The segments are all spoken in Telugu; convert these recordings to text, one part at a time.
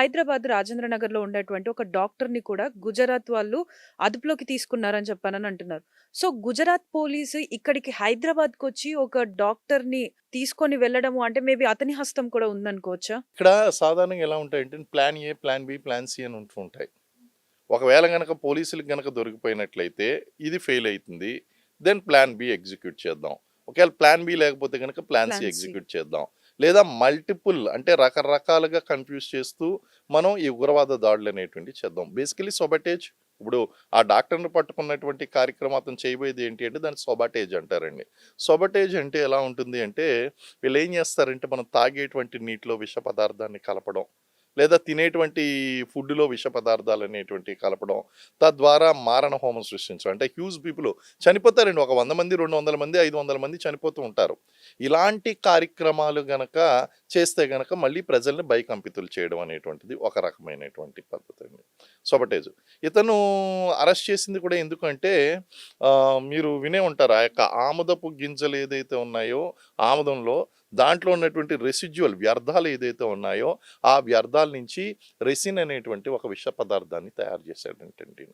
హైదరాబాద్ రాజేంద్ర నగర్‌లో ఉండేటువంటి ఒక డాక్టర్‌ని కూడా గుజరాత్ వాళ్ళు అదుపులోకి తీసుకున్నారని చెప్పానని అంటున్నారు. సో, గుజరాత్ పోలీసు ఇక్కడికి హైదరాబాద్‌కొచ్చి ఒక డాక్టర్‌ని తీసుకొని వెళ్ళడము అంటే మేబీ అతని హస్తం కూడా ఉందనుకోవచ్చా? ఇక్కడ సాధారణంగా ఎలా ఉంటాయంటే plan A, plan B, plan C అని ఉంటూ ఉంటాయి. ఒకవేళ గనక పోలీసులకు గనక దొరికిపోయినట్లయితే ఇది ఫెయిల్ అయితుంది. దెన్ ప్లాన్ బి ఎగ్జిక్యూట్ చేద్దాం. ఒకవేళ ప్లాన్ బి లేకపోతే సి ప్లాన్ సి. ఎగ్జిక్యూట్ చేద్దాం. లేదా మల్టిపుల్ అంటే రకరకాలుగా కన్‌ఫ్యూజ్ చేస్తూ మనం ఈ ఉగ్రవాద దాడులు అనేటువంటివి చేద్దాం. బేసికలీ సొబటేజ్ ఇప్పుడు ఆ డాక్టర్‌ని పట్టుకున్నటువంటి కార్యక్రమం అతను చేయబోయేది ఏంటి అంటే దాన్ని సొబటేజ్ అంటారండి. సొబటేజ్ అంటే ఎలా ఉంటుంది అంటే వీళ్ళు ఏం చేస్తారంటే మనం తాగేటువంటి నీటిలో విష పదార్థాన్ని కలపడం. లేదా తినేటువంటి ఫుడ్‌లో విష పదార్థాలు అనేటువంటివి కలపడం. తద్వారా మారణ హోమం సృష్టించడం. అంటే హ్యూజ్ పీపుల్ చనిపోతారండి. ఒక వంద మంది, 200 మంది, 500 మంది చనిపోతూ ఉంటారు. ఇలాంటి కార్యక్రమాలు గనక చేస్తే గనక మళ్ళీ ప్రజల్ని బైకంపితులు చేయడం అనేటువంటిది ఒక రకమైనటువంటి పద్ధతి అండి సొబటేజు ఇతను అరెస్ట్ చేసింది కూడా ఎందుకంటే మీరు వినే ఉంటారు. ఆ యొక్క ఆముదపు గింజలు ఏదైతే ఉన్నాయో ఆముదంలో దాంట్లో ఉన్నటువంటి రెసిడ్యువల్ వ్యర్థాలు ఏదైతే ఉన్నాయో ఆ వ్యర్థాల నుంచి రెసిన్ అనేటువంటి ఒక విష పదార్థాన్ని తయారు చేశాడంటండి.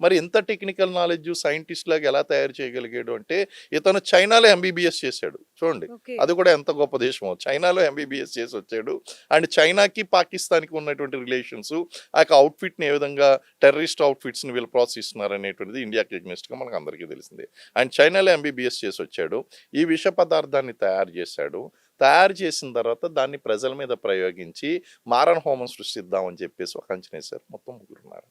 మరి ఇంత టెక్నికల్ నాలెడ్జ్ సైంటిస్ట్ లాగా ఎలా తయారు చేయగలిగాడు అంటే ఇతను చైనాలో ఎంబీబీఎస్ చేశాడు. చూడండి. అది కూడా ఎంత గొప్ప దేశమో. చైనాలో ఎంబీబీఎస్ చేసి వచ్చాడు. అండ్ చైనాకి, పాకిస్తాన్‌కి ఉన్నటువంటి రిలేషన్స్ ఆ యొక్క అవుట్‌ఫిట్‌ని ఏ విధంగా టెర్రరిస్ట్ అవుట్‌ఫిట్స్‌ని వీళ్ళు ప్రోత్సహిస్తున్నారు అనేటువంటిది ఇండియాకి ఎగ్నెస్ట్‌గా మనకు అందరికీ తెలిసిందే. అండ్ చైనాలో ఎంబీబీఎస్ చేసి వచ్చాడు. ఈ విష పదార్థాన్ని తయారు చేశాడు. తయారు చేసిన తర్వాత దాన్ని ప్రజల మీద ప్రయోగించి మారణ హోమం సృష్టిద్దామని చెప్పేసి ఒక అంచనా ఏసారు. మొత్తం ముగ్గురున్నారు.